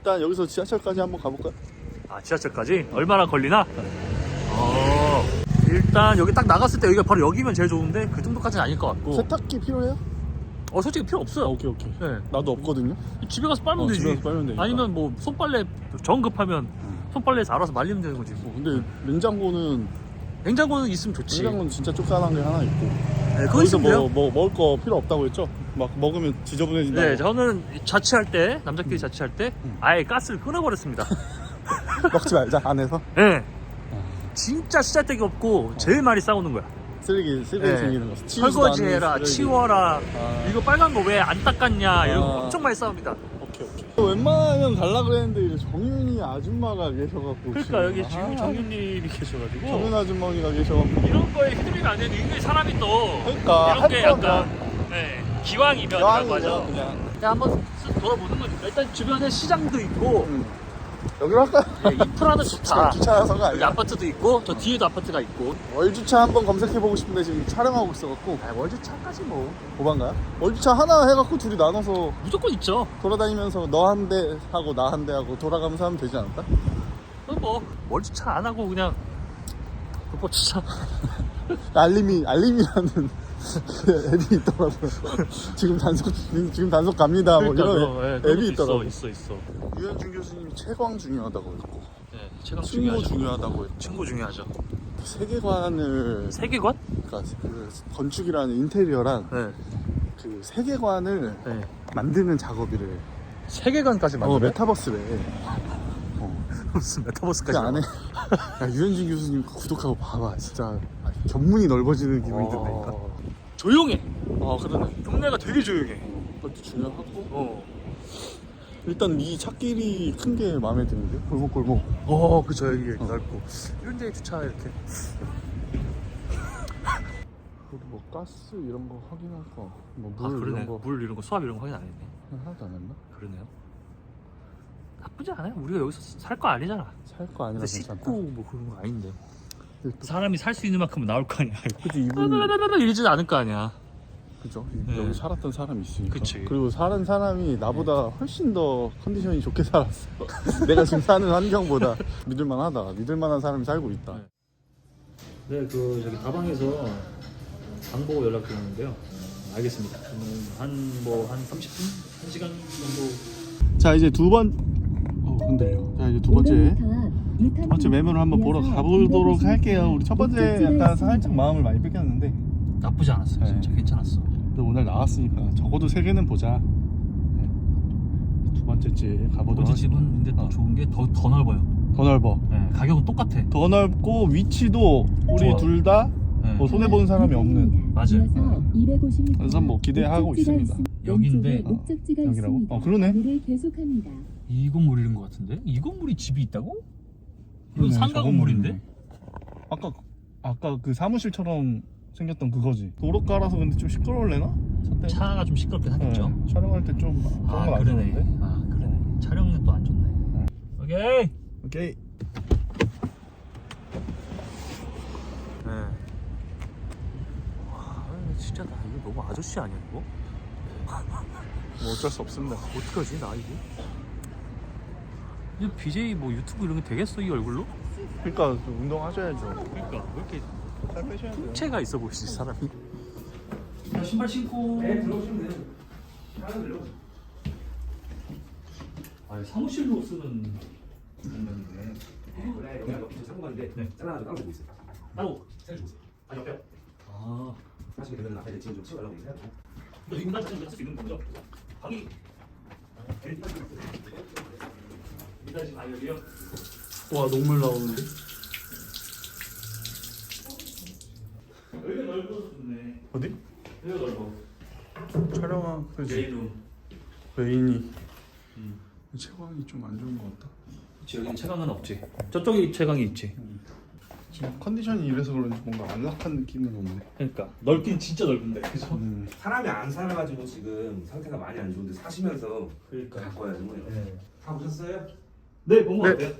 일단 여기서 지하철까지 한번 가볼까요? 아 지하철까지 얼마나 걸리나? 어 일단 여기 딱 나갔을 때 여기가 바로 여기면 제일 좋은데 그 정도까지는 아닐 것 같고. 세탁기 필요해요? 어 솔직히 필요 없어요. 오케이 오케이. 네. 나도 없거든요. 집에 가서 빨면 어, 되지. 집에 가서 빨면 되니까. 아니면 뭐 손빨래 정 급하면 손빨래에서 알아서 말리면 되는 거지. 어, 근데 냉장고는 냉장고는 있으면 좋지. 냉장고는 진짜 쪽산한 게 하나 있고. 네, 그거 거기서 있으면 뭐, 돼요. 뭐 먹을 거 필요 없다고 했죠? 막 먹으면 지저분해진다고. 네, 저는 자취할 때 남자끼리 자취할 때 음. 아예 가스를 끊어버렸습니다. 먹지 말자 안에서 네. 진짜 쓰잘데기 없고 제일 많이 싸우는 거야. 쓰레기 쓰레기 네. 생기는 거. 치우지도 설거지해라, 쓰레기. 치워라. 아. 이거 빨간 거 왜 안 닦았냐 이런 거 아. 엄청 많이 싸웁니다. 오케이 오케이. 웬만하면 갈라 그랬는데 정윤이 아줌마가 계셔갖고. 그러니까. 여기 지금 아, 정윤님이 계셔가지고 정윤 아주머니가 계셔갖고. 이런 거에 휘둘리면 안 되는데 이게 사람이 또 그러니까 이런 게할 거면 약간 네, 기왕이면이라고 하죠. 그냥. 그냥 한번 쓱 돌아보는 거니까 일단 주변에 시장도 있고 응. 여기로 할까? 네, 인프라는 좋다. 주차장소가 여기 아니야. 아파트도 있고 저 뒤에도 아파트가 있고 월주차 한번 검색해보고 싶은데 지금 촬영하고 있어갖고 아, 월주차까지 뭐 오반가요? 월주차 하나 해갖고 둘이 나눠서 무조건 있죠. 돌아다니면서 너 한 대 하고 나 한 대 하고 돌아가면서 하면 되지 않을까? 그럼 뭐 월주차 안 하고 그냥 불법 주차 알림이 알림이라는 그 앱이 있더라고요. 지금 단속 지금 단속 갑니다. 뭐 이런 그러니까, 예, 앱- 그런 앱이 것도 있더라고. 있어 있어 있어. 유현준 교수님이 채광 중요하다고 했고 네, 최강 친구 중요하죠. 중요하다고 했고 친구 중요하죠. 세계관을 세계관? 그러니까 그 건축이라는 인테리어랑 네. 그 세계관을 네. 만드는 작업이래. 세계관까지 어 만들어. 메타버스래. 무슨 그 메타버스까지. 안에 야, 유현진 교수님 구독하고 봐봐 진짜 견문이 넓어지는 기분이 든다니까 어... 조용해. 어 그러네 동네가 되게 조용해. 그것도 중요하고 어. 일단 이 찻길이 큰 게 마음에 드는데 골목골목 어, 그죠 여기 이렇게 어. 넓고 이런 데 주차 이렇게. 뭐 가스 이런 거 확인할 거뭐물 아 그러네. 이런 거 물 이런 거 수압 이런 거 확인 안 했네. 하나도 안 했나? 그러네요. 나쁘지 않아요. 우리가 여기서 살 거 아니잖아. 살 거 아니라 근데 괜찮다 씻고 뭐 그런 거 아닌데. 사람이 살 수 있는 만큼은 나올 거 아니야. 그치 이분 라라라라 이러지 않을 거 아니야. 그죠 네. 여기 살았던 사람이 있으니까 그치. 그리고 사는 사람이 나보다 훨씬 더 컨디션이 좋게 살았어 내가 지금 사는 환경보다 믿을만하다 믿을만한 사람이 살고 있다 네. 네, 그 저기 다방에서 방 보고 연락 드렸는데요. 어, 알겠습니다. 저는 한뭐 한 30분, 1 시간 정도. 자 이제 두번 어, 흔들려 자 이제 두 번째 두 번째 매물을 한번 보러 가보도록 할게요 우리 첫 번째 약간 살짝 마음을 많이 뺏겼는데 나쁘지 않았어요. 네. 진짜 괜찮았어. 또 오늘 나왔으니까 적어도 세 개는 보자 네. 두 번째 집 가보도록 어제 집은 하겠습니다. 근데 또 어, 좋은 게 더 더 넓어요. 더 넓어 네, 가격은 똑같아. 더 넓고 위치도 우리. 둘다 네. 뭐 손해 보는 사람이 없는 맞아요. 그래서 뭐 기대하고 있습니다. 여긴데, 어, 목적지가 여기라고? 있습니다. 어, 그러네. 이 건물인 것 같은데? 이 건물이 집이 있다고? 이건 그러네, 상가 저 건물인데? 아까 아까 그 사무실처럼 생겼던 그거지 도로 깔아서 근데 좀 시끄러울래나? 차 때문에? 차가 좀 시끄럽긴 하겠죠. 네, 촬영할 때좀 그런 아 그러네. 좋은데 아 그러네. 촬영은 또 안 좋네. 오케이. 오케이 네. 와 진짜 나 이거 너무 아저씨 아니야 이거? 뭐 어쩔 수 없습니다 어떡하지 나 이거? 이거 BJ 뭐 유튜브 이런 게 되겠어 이 얼굴로? 그러니까 좀 운동하셔야죠 그러니까 왜 이렇게 살 빼셔야 돼요 풍채가 있어 보이지 사람이? 자 신발 신고. 네 들어오시면 돼요. 아 사무실로 쓰는 공간인데. 원래 여기가 옆에 상관인데 네. 잘라가지고 따로 보고 있어요. 따로. 세를 주고 있어요. 아 옆에. 아. 사실 그러면 앞에 지금 좀 치워달라고 얘기해요. 너이 공간 자체는 쓸수 있는 거죠? 방이. 미다지 다이어리요? 와 녹물 나오는데 여기가 넓어서 좋네. 어디? 여기가 넓어. 촬영한 그지 메인룸. 메인이 음. 채광이 좀 안 좋은 것 같다 그치 여기는 채광은 없지. 저쪽이 채광이 있지. 지금 컨디션이 이래서 그런지 뭔가 안락한 느낌은 없네 그러니까 넓긴 진짜 넓은데 그죠? 음. 사람이 안 살아가지고 지금 상태가 많이 안 좋은데 사시면서 그러니까. 바꿔야죠. 뭐. 네. 다 보셨어요? 네, 본거 네. 같아요.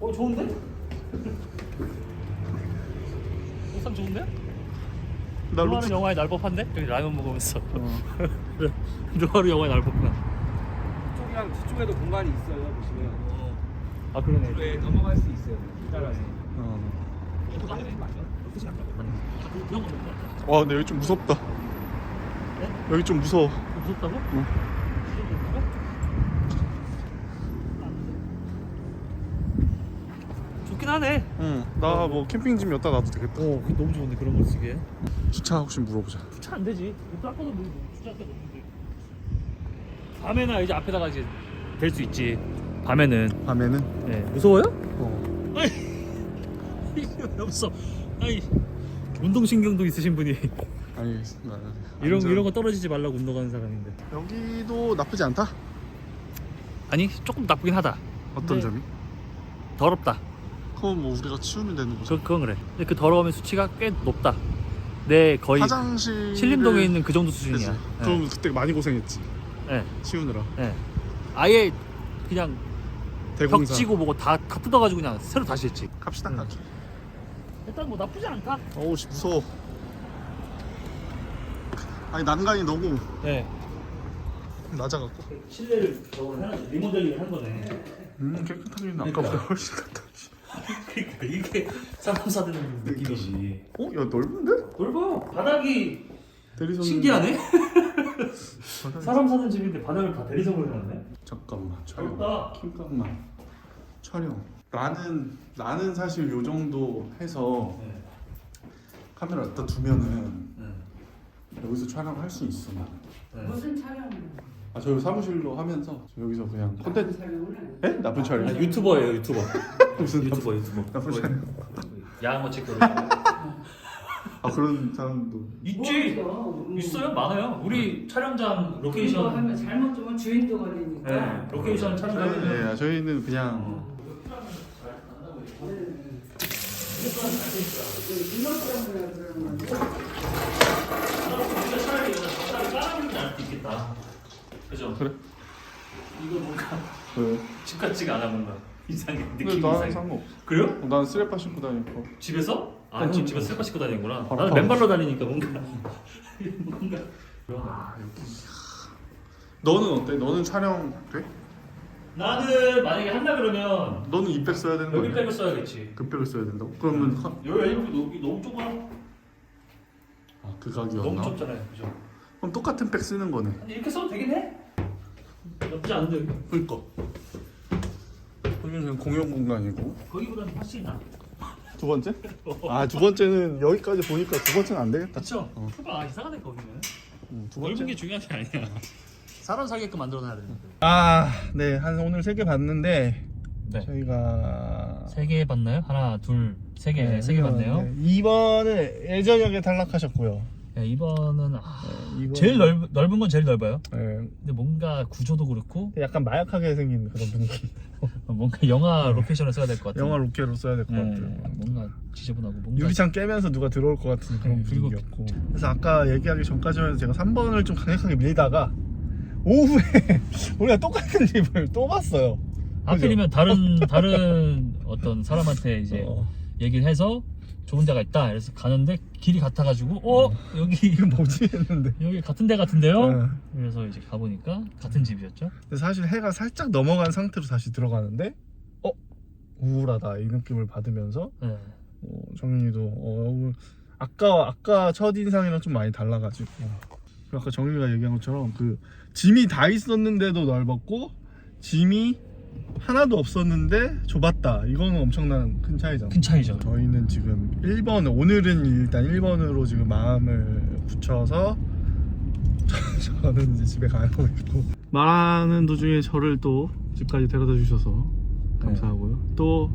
어, 좋은데? 옥상 좋은데? 나 누아르 루트 영화에 날 법한데? 여기 라면 먹으면서 어. 누아르 영화에 날 법구나 뒤쪽이랑 뒤쪽에도 공간이 있어요 보시면 아 그러네 왜 넘어갈 수 있어요 따라서 어. 거와 근데 여기 좀 무섭다 여기 좀 무서워 무섭다고? 응. 좋긴 하네. 응 나 뭐 캠핑 짐 여기다 놔도 되겠다. 어 그게 너무 좋은데 그런 걸 쓰기에? 주차 혹시 물어보자. 주차 안 되지. 또 아까도 뭐 주차할 없는데 밤에나 이제 앞에다가 이제 될 수 있지. 밤에는. 밤에는? 네. 무서워요? 어. 이게 없어? 아이. 운동신경도 있으신 분이. 아니 나 이런 완전- 이런 거 떨어지지 말라고 운동하는 사람인데. 여기도 나쁘지 않다? 아니 조금 나쁘긴 하다. 어떤 네. 점이? 더럽다 그건 뭐 우리가 치우면 되는 거죠. 그, 그건 그래. 근데 그 더러움의 수치가 꽤 높다. 내 거의 화장실 신림동에 있는 그 정도 수준이야. 네. 그럼 그때 많이 고생했지. 예, 치우느라. 예, 예. 아예 그냥 벽 대공사. 지고 뭐고 다, 다 뜯어가지고 그냥 새로 다시 했지. 갑시다 응. 갑시다. 일단 뭐 나쁘지 않다. 어우 씨 무서워. 아니 난간이 너무 네. 낮아갖고. 실내를 저걸 해놨지 리모델링을 한 거네. 음 깨끗하긴 아까보다 훨씬 낫다 그러니까 이게 사람 사는 느낌이지 어? 야 넓은데? 넓어 바닥이 대리석 신기하네 사람 사는 집인데 바닥을 다 대리석으로 해놨네 잠깐만 촬영 넓다 킹감만 촬영 나는 나는 사실 요 정도 해서 네. 카메라 갖다 두면은 네. 여기서 촬영할 수 있어 나는 네. 무슨 촬영을? 아 저희 사무실로 하면서 여기서 그냥 콘텐츠? 에? 나쁜 촬영? 아, 유튜버예요 유튜버 무슨 유튜버 유튜버 나쁜 촬영 야한 거 찍고 아 그런 사람도 있지 있어요 많아요 우리 촬영장 이거 로케이션 하면 잘못 주면 주인도 걸리니까. 네 로케이션 촬영하면 네, 네, 저희는 그냥 어. 이것 때문에 건데. 그죠? 그래? 이거 뭔가 왜? 집 같지가 않아 뭔가 이상해 근데 느낌이 나는 이상해 상관없어 그래요? 어, 난 쓰레빠 신고 다니고 집에서? 아, 어. 집에서 슬퍼 신고 다니는구나. 바로 나는 바로. 맨발로 다니니까 뭔가 뭔가. 아 여기 너는 어때? 너는 촬영 돼? 나는 만약에 한다 그러면 너는 이백 써야 되는 여기 거야? 백을 써야겠지. 급백을 써야 된다고? 그러면 하- 여기 여기 너무 너무 좁아. 아, 그 너무 가격이었나? 좁잖아요, 그죠? 그럼 똑같은 백 쓰는 거네 근데 이렇게 써도 되긴 해. 나쁘지 않은데 여기. 그니까 여기는 공용 공간이고 거기보다는 훨씬 나. 두 번째? 아 두 번째는 여기까지 보니까 두 번째는 안 되겠다 그렇죠? 어. 아 이상하네 거기는. 음, 두 넓은 게 중요한 게 아니야. 사람 살게끔 만들어놔야 되는데. 아, 네. 한 오늘 세 개 봤는데 네. 저희가 세개 봤나요? 하나, 둘, 세 개, 세 개 봤네요. 네, 2번은 예전역에 탈락하셨고요. 네, 이번은 아, 네, 2번 제일 넓 넓은 건 제일 넓어요. 네, 근데 뭔가 구조도 그렇고 약간 마약하게 생긴 그런 분위기. 뭔가 영화 로케이션을 써야 될 것 같아요. 영화 로케로 써야 될것 네, 같아요. 뭔가 지저분하고 뭔가 유리창 깨면서 누가 들어올 것 같은 그런 네, 그리고 분위기였고. 그래서 아까 얘기하기 전까지만 해도 제가 3번을 좀 강력하게 밀다가 오후에 우리가 똑같은 집을 또 봤어요. 하필이면 다른 다른 어떤 사람한테 이제 어, 얘기를 해서 좋은 데가 있다. 그래서 가는데 길이 같아가지고 어 여기 이거 뭐지 했는데. 여기 같은 데 같은데요. 네. 그래서 이제 가보니까 같은 집이었죠. 근데 사실 해가 살짝 넘어간 상태로 다시 들어가는데 어 우울하다 이 느낌을 받으면서 네. 어, 정윤이도 어, 아까 아까 첫 인상이랑 좀 많이 달라가지고 그 아까 정윤이가 얘기한 것처럼 그 짐이 다 있었는데도 넓었고 짐이 하나도 없었는데 좁았다 이거는 엄청난 큰 차이잖아. 큰 차이죠. 저희는 지금 1번 오늘은 일단 1번으로 지금 마음을 붙여서 저는 이제 집에 가고 있고 말하는 도중에 저를 또 집까지 데려다 주셔서 감사하고요. 또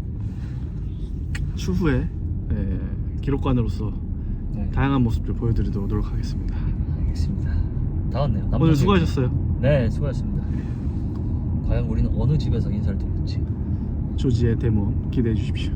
추후에 예, 기록관으로서 네. 다양한 모습들 보여드리도록 노력하겠습니다. 알겠습니다. 다 왔네요. 남자 오늘 집. 수고하셨어요. 네, 수고하셨습니다. 과연 우리는 어느 집에서 인사를 드렸지? 조지의 데모 기대해 주십시오.